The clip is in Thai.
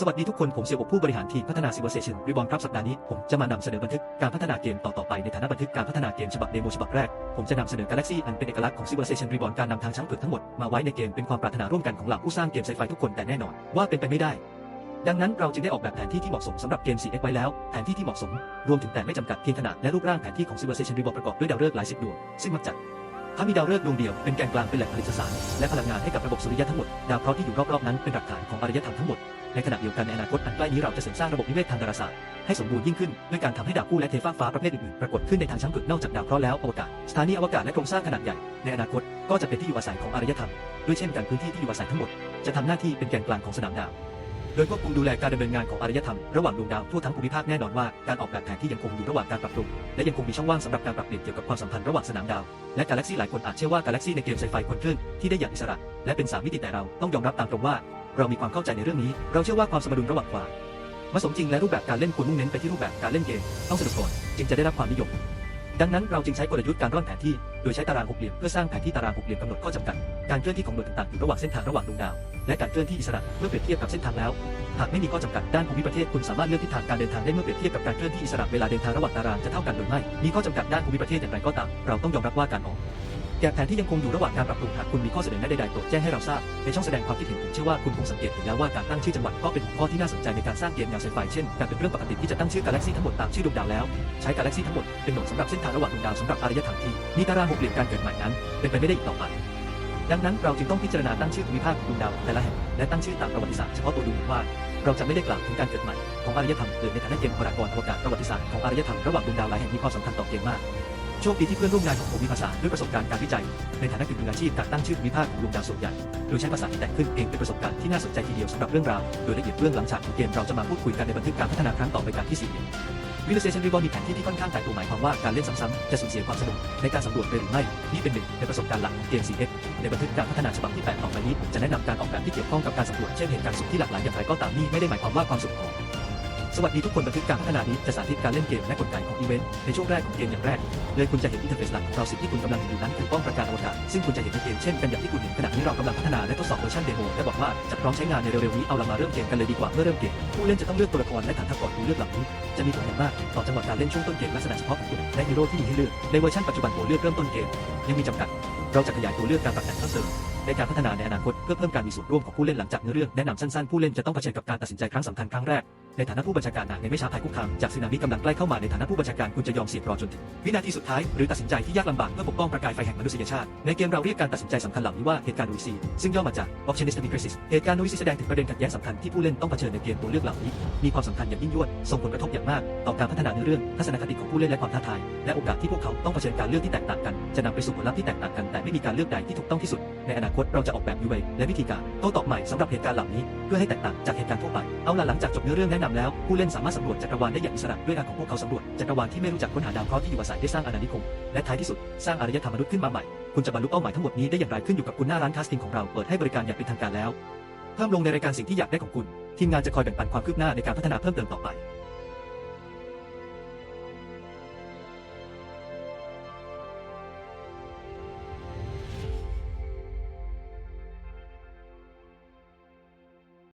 สวัสดีทุกคนผมเสี่ยวอบผู้บริหารทีมพัฒนา Civilization Reborn ครับสัปดาห์นี้ ผมจะมานำเสนอบันทึกการพัฒนาเกมต่อๆไปในฐานะบันทึกการพัฒนาเกมฉบับเดโมฉบับแรก ผมจะนำเสนอ Galaxy อันเป็นเอกลักษณ์ของ Civilization Reborn การนำทางช้างเผือกทั้งหมดมาไว้ในเกมเป็นความปรารถนาร่วมกันของเหล่าผู้สร้างเกมไซไฟทุกคนแต่แน่นอนว่าเป็นไปไม่ได้ ดังนั้นเราจึงได้ออกแบบแผนที่ที่เหมาะสมสำหรับเกม 4X ไว้แล้วแผนที่ที่เหมาะสม รวมถึงแต่ไม่จำกัดเพียงขนาดและรูปร่างแผนที่ของ Civilization Reborn ประกอบด้วยดาวฤกษ์หลายสิบดวงซึ่งมักจะถ้ามีดาวฤกษ์ดวงเดียวเป็นแกนกลางเป็นแหล่งผลิตสารและพลังงานให้กับระบบสุริยะทั้งหมดดาวเคราะห์ที่อยู่รอบๆนั้นเป็นหลักฐานของอารยธรรมทั้งหมด ในขณะเดียวกันในอนาคตอันใกล้นี้เราจะเสริมสร้างระบบนิเวศทางดาราศาสตร์ให้สมบูรณ์ยิ่งขึ้นด้วยการทำให้ดาวคู่และเทฟ้าฟ้าประเภทอื่นๆ ปรากฏขึ้นในทางช้างเผือกนอกจากดาวเคราะห์แล้วอวกาศสถานีอวกาศและโครงสร้างขนาดใหญ่ในอนาคตก็จะเป็นที่อยู่อาศัยของอารยธรรมด้วยเช่นกันพื้นที่ที่อยู่อาศัยทั้งหมดจะทำหน้าที่เป็นแกนกลางของสนามดาวโดยควบคุมดูแลการดำเนินงานของอารยธรรมระหว่างดวงดาวทั่วทั้งภูมิภาคแน่นอนว่าการออกแบบแผนที่ยังคงอยู่ระหว่างการปรับปรุงและยังคงมีช่องว่างสำหรับการปรับเปลี่ยนเกี่ยวกับความสัมพันธ์ระหว่างสนามดาวและกาแล็กซี่หลายคนอาจเชื่อว่ากาแล็กซี่ในเกมไซไฟควรเคลื่อนที่ได้อย่างอิสระและเป็นสามมิติแต่เราต้องยอมรับตามตรงว่า เรามีความเข้าใจในเรื่องนี้ เราเชื่อว่าความสมดุลระหว่างความผสมจริงและรูปแบบการเล่นควรมุ่งเน้นไปที่รูปแบบการเล่นเกมต้องสนุกก่อนจึงจะได้รับความนิยม ดังนั้นเราจึงใช้กลยุทธ์การร่อนแผนที่ โดยใช้ตารางหกเหลี่ยมเพื่อสร้างแผนที่ตารางหกเหลี่ยมกำหนดข้อจำกัด การเคลื่อนที่ของหน่วยต่างๆอยู่ระหว่างเส้นทางระหว่างดวงดาว และการเคลื่อนที่อิสระเมื่อเปรียบเทียบกับเส้นทางแล้ว หากไม่มีข้อจำกัดด้านภูมิประเทศคุณสามารถเลือกทิศทางการเดินทางได้เมื่อเปรียบเทียบกับการเคลื่อนที่อิสระเวลาเดินทางระหว่างตารางจะเท่ากันหรือไม่ มีข้อจำกัดด้านภูมิประเทศอย่างไรก็ตาม เราต้องยอมรับว่าการออก แบบแผนที่ยังคงอยู่ระหว่างการปรับปรุงหากคุณมีข้อเสนอแนะใดๆโปรดแจ้งให้เราทราบ ในช่องแสดงความคิดเห็นผมเชื่อว่าคุณคงสังเกตเห็นแล้วว่าการตั้งชื่อจังหวัดก็เป็นหัวข้อที่น่าสนใจในการสร้างเกมแนวไซไฟเช่นการเป็นเรื่องปกติที่จะตั้งชื่อกาแล็กซี่ทั้งหมดตามชื่อดวงดาวแล้ว ใช้กาแล็กซี่ทั้งหมดเป็นหนดสำหรับเส้นทางระหว่างดวงดาวสำหรับอารยธรรมที่มีตารางหกเหลี่ยมการเกิดใหม่นั้น เป็นไปไม่ได้อีกต่อไปดังนั้นเราจึงต้องพิจารณาตั้งชื่อภูมิภาคของดวงดาวแต่ละแห่งและตั้งชื่อตามประวัติศาสตร์เฉพาะตัวดูเหมือนว่า เราจะไม่ได้กล่าวถึงการเกิดใหม่ของอารยธรรมเลยในฐานะเกมพารากอนอวกาศประวัติศาสตร์ของอารยธรรมระหว่างดวงดาวหลายแห่งมีความสำคัญต่อเกมมาก โชคดีที่เพื่อนร่วมงานของผมมีภาษาด้วยประสบการณ์การวิจัย ในฐานะกึ่งมืออาชีพการตั้งชื่อภูมิภาคของดวงดาวส่วนใหญ่ โดยใช้ภาษาที่แต่งขึ้นเองเป็นประสบการณ์ที่น่าสนใจทีเดียวสำหรับเรื่องราว โดยละเอียดเรื่องหลังฉากของเกมเราจะมาพูดคุยกันในบันทึกการพัฒนาครั้งต่อไปกันที่สี่วิลเซชันรีบอมีแผนที่ที่ค่อนข้างแตายตัวหมายความว่าการเล่นซ้ำๆจะสูญเสียความสนุกในการสำรวจไปหรือไม่ นี่เป็นหนึ่งในประสบการณ์หลักของเกม 4X ในบันทึกการพัฒนาฉบับที่ 8 ต่อไปนี้ผมจะแนะนำการออกแบบที่เกี่ยวข้องกับการสำรวจเช่นเหตุการณ์สุขที่หลากหลายอย่างไรก็ตามนี่ไม่ได้หมายความว่าความสุขของ สวัสดีทุกคนบันทึกการพัฒนานี้จะสาธิตการเล่นเกมและกลไกของอีเวนต์ในช่วงแรกของเกมอย่างแรกเลยคุณจะเห็นอินเทอร์เฟซหลักของเราสิ่งที่คุณกำลังเห็นอยู่นั้นคือป้อมประกาศอวกาศซึ่งคุณจะเห็นในเกมเช่นกันอย่างที่คุณเห็นขณะนี้เรากำลังพัฒนาและทดสอบเวอร์ชันเดโมและบอกว่าจะพร้อมใช้งานในเร็วๆนี้เอาละมาเริ่มเกมกันเลยดีกว่าเมื่อเริ่มเกมผู้เล่นจะต้องเลือกตัวละครและฐานทัพก่อนดูเลือกเหล่านี้จะมีผลอย่างมากต่อจังหวะการเล่นช่วงต้นเกมลักษณะเฉพาะของคุณและฮีโร่ที่มีให้เลือกในเวอร์ชันปัจจุบันตัวเลือกเริ่มต้นเกมยังมีจำกัดเราจะขยายตัวเลือกการปรับแต่งเพิ่มเติมในการพัฒนาในอนาคตเพื่อเพิ่มการมีส่วนร่วมของผู้เล่นหลังจากเนื้อเรื่องแนะนำสั้นๆผู้เล่นจะต้องเผชิญกับการตัดสินใจครั้งสำคัญครั้งแรก ในฐานะผู้บัญชาการหากในไม่ช้าภัยคุกคามจากสึนามิกำลังใกล้เข้ามาในฐานะผู้บัญชาการคุณจะยอมเสี่ยงรอจนถึงวินาทีสุดท้ายหรือตัดสินใจที่ยากลำบากเพื่อปกป้องประกายไฟแห่งมนุษยชาติ ในเกมเราเรียกการตัดสินใจสำคัญเหล่านี้ว่าเหตุการณ์นุยซีซึ่งย่อมาจาก opportunistic crisis เหตุการณ์นุยซีแสดงถึงประเด็นขัดแย้งสำคัญที่ผู้เล่นต้องเผชิญในเกมตัวเลือกเหล่านี้ มีความสำคัญอย่างยิ่งยวดส่งผลกระทบอย่างมาก ต่อการพัฒนาเนื้อเรื่องทัศนคติของผู้เล่นและความท้าทาย และโอกาสที่พวกเขาต้องเผชิญการเลือกที่แตกต่างกัน จะนำไปสู่ผลลัพธ์ที่แตกต่างกันแต่ไม่มีการเลือกใดที่ถูกต้องที่สุด ในอนาคตเราจะออกแบบยูเวและวิธีการโต้ตอบใหม่สำหรับเหตุการณ์เหล่านี้เพื่อให้แตกต่างจากเหตุการณ์ทั่วไปเอาล่ะหลังจากจบเนื้อเรื่องแนะนำแล้ว ผู้เล่นสามารถสำรวจจักรวาลได้อย่างอิสระด้วยการของพวกเขาสำรวจจักรวาลที่ไม่รู้จักค้นหาดาวเคราะห์ที่อยู่อาศัยได้สร้างอาณานิคม และท้ายที่สุดสร้างอารยธรรมมนุษย์ขึ้นมาใหม่ คุณจะบรรลุเป้าหมายทั้งหมดนี้ได้อย่างไรขึ้นอยู่กับคุณหน้าร้านคาสติ้งของเราเปิดให้บริการอย่างเป็นทางการแล้ว เพิ่มลงในรายการสิ่งที่อยากได้ของคุณทีมงานจะคอยแบ่งปันความคืบหน้าในการพัฒนาเพิ่มเติมต่อไป